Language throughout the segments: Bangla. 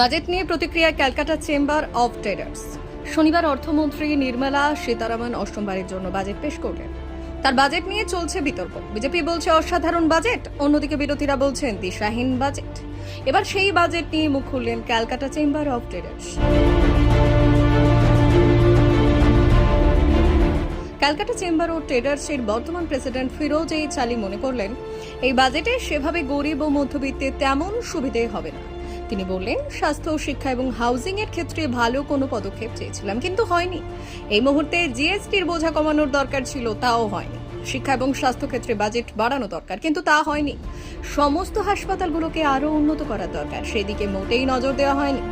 বাজেট নিয়ে প্রতিক্রিয়া ক্যালকাটা চেম্বার অব ট্রেডার্স শনিবার অর্থমন্ত্রী নির্মলা সীতারামন অষ্টমবারের জন্য বাজেট পেশ করলেন। তার বাজেট নিয়ে চলছে বিতর্ক। বিজেপি বলছে অসাধারণ বাজেট, অন্যদিকে বিরোধীরা বলছেন দিশাহীন বাজেট। এবার সেই বাজেট নিয়ে মুখ খুললেন Calcutta chamber of traders Calcutta chamber ও ট্রেডার্সের বর্তমান প্রেসিডেন্ট ফিরোজ এই চালি মনে করলেন, এই বাজেটে সেভাবে গরিব ও মধ্যবিত্তে তেমন সুবিধে হবে না। তিনি বললেন, স্বাস্থ্য শিক্ষা এবং হাউজিং এর ক্ষেত্রে ভালো কোনো পদক্ষেপ চেয়েছিলাম, কিন্তু হয়নি। এই মুহূর্তে জিএসটির বোঝা কমানোর দরকার ছিল, তাও হয়নি। শিক্ষা এবং স্বাস্থ্য ক্ষেত্রে বাজেট বাড়ানো দরকার, কিন্তু তা হয়নি। সমস্ত হাসপাতালগুলোকে আরও উন্নত করার দরকার, সেদিকে মোটেই নজর দেওয়া হয়নি।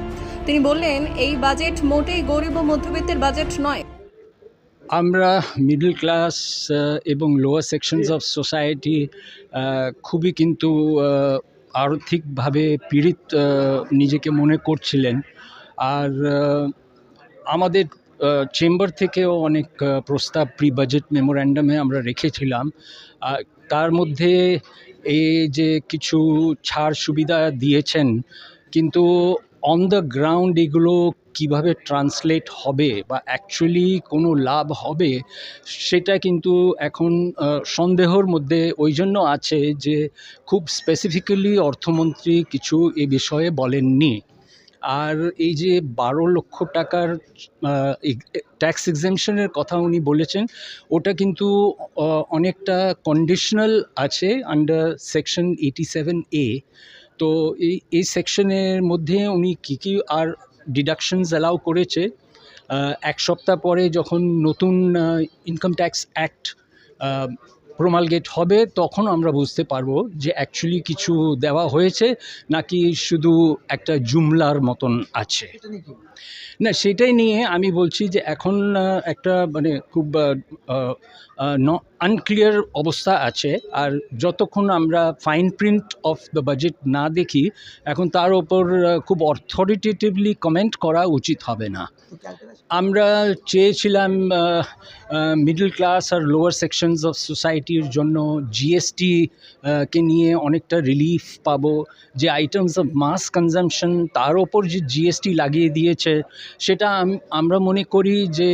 তিনি বললেন, এই বাজেট মোটেই গরিব ও মধ্যবিত্তের বাজেট নয়। আমরা মিডল ক্লাস এবং লোয়ার সেকশনস অফ সোসাইটি খুবই কিন্তু আর্থিকভাবে পীড়িত নিজেকে মনে করছিলেন। আর আমাদের চেম্বার থেকেও অনেক প্রস্তাব প্রি বাজেট মেমোর্যান্ডামে আমরা রেখেছিলাম। তার মধ্যে এই যে কিছু ছাড় সুবিধা দিয়েছেন, কিন্তু অন দ্য গ্রাউন্ড এগুলো কীভাবে ট্রান্সলেট হবে বা অ্যাকচুয়ালি কোনো লাভ হবে, সেটা কিন্তু এখন সন্দেহর মধ্যে। ওই জন্য আছে যে খুব স্পেসিফিক্যালি অর্থমন্ত্রী কিছু এ বিষয়ে বলেননি। আর এই যে বারো লক্ষ টাকার ট্যাক্স এক্সামশনের কথা উনি বলেছেন, ওটা কিন্তু অনেকটা কন্ডিশনাল আছে under section eighty seven A তো এই এই সেকশনের মধ্যে উনি কী কী আর ডিডাকশনস অ্যালাউ করেছে এক সপ্তাহ পরে যখন নতুন ইনকাম ট্যাক্স অ্যাক্ট প্রমালগেট হবে, তখন আমরা বুঝতে পারব যে অ্যাকচুয়ালি কিছু দেওয়া হয়েছে নাকি শুধু একটা জুমলার মতন আছে। না, সেটাই নিয়ে আমি বলছি যে এখন একটা মানে খুব আনক্লিয়ার অবস্থা আছে, আর যতক্ষণ আমরা fine print of the budget না দেখি, এখন তার ওপর খুব অথরিটেটিভলি কমেন্ট করা উচিত হবে না। আমরা চেয়েছিলাম মিডল ক্লাস আর লোয়ার সেকশনস অফ সোসাইটির জন্য জিএসটি কে নিয়ে অনেকটা রিলিফ পাবো। যে আইটেমস অফ মাস কনজামশন তার ওপর যে জিএসটি লাগিয়ে দিয়েছে, সেটা আমরা মনে করি যে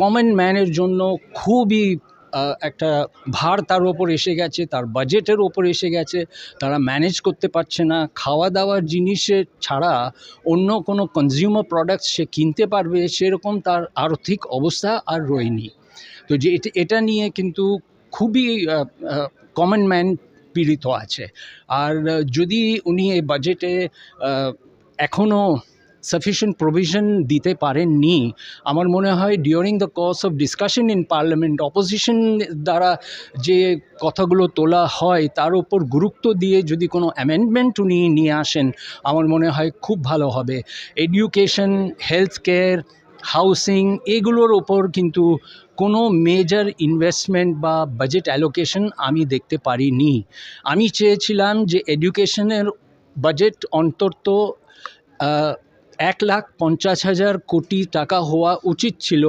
কমন ম্যানের জন্য খুবই একটা ভার তার ওপর এসে গেছে, তার বাজেটের ওপর এসে গেছে, তারা ম্যানেজ করতে পারছে না। খাওয়া দাওয়ার জিনিসের ছাড়া অন্য কোনো কনজিউমার প্রোডাক্টস সে কিনতে পারবে, সেরকম তার আর্থিক অবস্থা আর রয়নি। তো যে এটা নিয়ে কিন্তু খুবই কমন ম্যান পীড়িত আছে। আর যদি উনি এই বাজেটে এখনও সাফিসিয়েন্ট প্রভিশন দিতে পারেননি। আমার মনে হয় during the cause of discussion in parliament opposition দ্বারা যে কথাগুলো তোলা হয়, তার উপর গুরুত্ব দিয়ে যদি কোনো অ্যামেন্ডমেন্ট উনি নিয়ে আসেন, আমার মনে হয় খুব ভালো হবে। এডুকেশন হেলথ কেয়ার হাউসিং এগুলোর ওপর কিন্তু কোনো মেজর ইনভেস্টমেন্ট বা বাজেট অ্যালোকেশন আমি দেখতে পারিনি। আমি চেয়েছিলাম যে এডুকেশনের বাজেট অন্তত এক লাখ পঞ্চাশ হাজার কোটি টাকা হওয়া উচিত ছিল,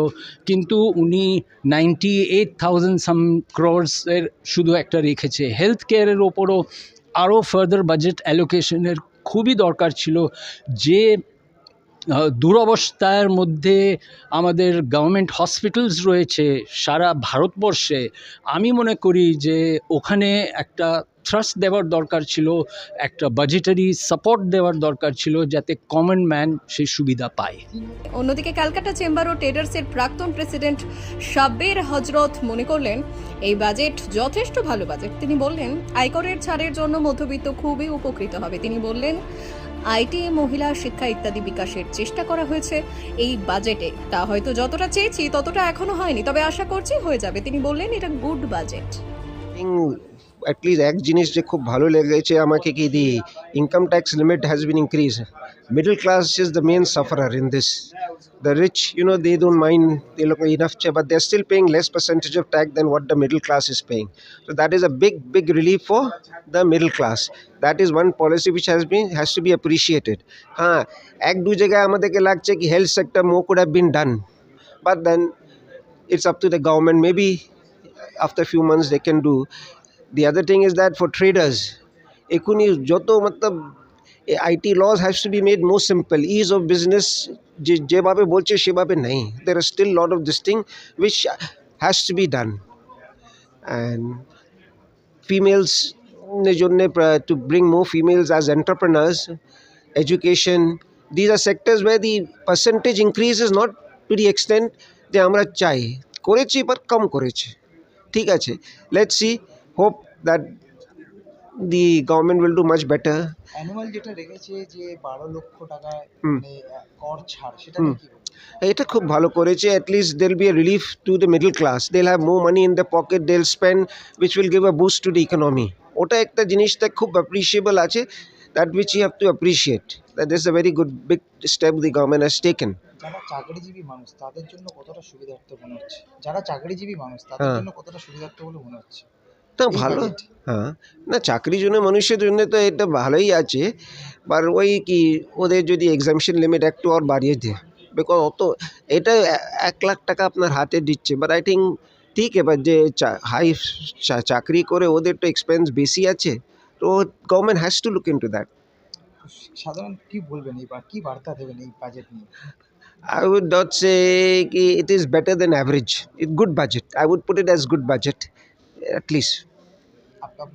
কিন্তু উনি নাইনটি এইট থাউজেন্ড সাম ক্রোর্সের শুধু একটা রেখেছে। হেলথ কেয়ারের ওপরও আরও ফার্দার বাজেট অ্যালোকেশনের খুবই দরকার ছিল। যে দুরবস্থার মধ্যে আমাদের গভর্নমেন্ট হসপিটালস রয়েছে সারা ভারতবর্ষে, আমি মনে করি যে ওখানে একটা থ্রাস্ট দেওয়ার দরকার ছিল একটা বাজেটারি সাপোর্ট দেওয়ার দরকার ছিল যাতে কমন ম্যান সেই সুবিধা পায়। অন্যদিকে ক্যালকাটা চেম্বার ও ট্রেডার্সের প্রাক্তন প্রেসিডেন্ট সাব্বির হজরত মনে করলেন এই বাজেট যথেষ্ট ভালো বাজেট তিনি বললেন আয়করের ছাড়ের জন্য মধ্যবিত্ত খুবই উপকৃত হবে। তিনি বললেন আইটি মহিলা শিক্ষা ইত্যাদি বিকাশের চেষ্টা করা হয়েছে এই বাজেটে তা হয়তো যতটা চেয়েছি ততটা এখনও হয়নি তবে আশা করছি হয়ে যাবে। তিনি বললেন এটা গুড বাজেট অ্যাটলিস্ট এক জিনিস je khub bhalo লেগেছে Amake ki the income tax limit has been increased. Middle class is the main sufferer in this. the rich, you know, they don't mind they look enough, but they're still paying less percentage of tax than what the middle class is paying. So that is a big, big relief for the middle class. That is one policy which has been has to be appreciated. Huh. এক দু জায়গায় ke lagche ki health sector more could have been done. But then it's up to the government. Maybe after a few months they can do The other thing is that for traders, এখনই যত মতলব I T laws has to be made more simple ease of business যে যেভাবে বলছে সেভাবে নেই দের আর still lot of this thing which has to be done and females জন্য to bring more females as entrepreneurs education these are sectors where the percentage increase is not to the extent যে আমরা চাই করেছি বাট কম করেছি ঠিক আছে let's see hope that the government will do much better annual যেটা রেখেছে যে বারো লক্ষ টাকা। মানে কর ছাড় সেটা কি? এটা খুব ভালো করেছে at least they'll be a relief to the middle class they'll have more money in the pocket they'll spend which will give a boost to the economy ওটা একটা জিনিসটা খুব অ্যাপ্রিসিয়েবল আছে that which you have to appreciate that is a very good big step the government has taken যারা চাকরিজীবী মানুষ তাদের জন্য কতটা সুবিধার্থ মনে হচ্ছে? যারা চাকরিজীবী মানুষ তাদের হ্যাঁ। জন্য কতটা সুবিধার্থ বলে মনে হচ্ছে? না ভালো। হ্যাঁ। না চাকরির জন্য মানুষের জন্য তো এটা ভালোই আছে। বাট ওই কি ওদের যদি এক্সামশন লিমিট একটু আর বাড়িয়ে দেয়। বিকজ অত এটা এক লাখ টাকা আপনার হাতে দিচ্ছে। বাট আই থিঙ্ক ঠিক এবার যে হাই চাকরি করে ওদের তো এক্সপেন্স বেশি আছে। তো government has to look into that সাধারণ কি বলবেন এই কি বার্তা দেবেন এই বাজেট নিয়ে? I would not say ki it is better than average. It good budget. I would put it as good budget, at least आपका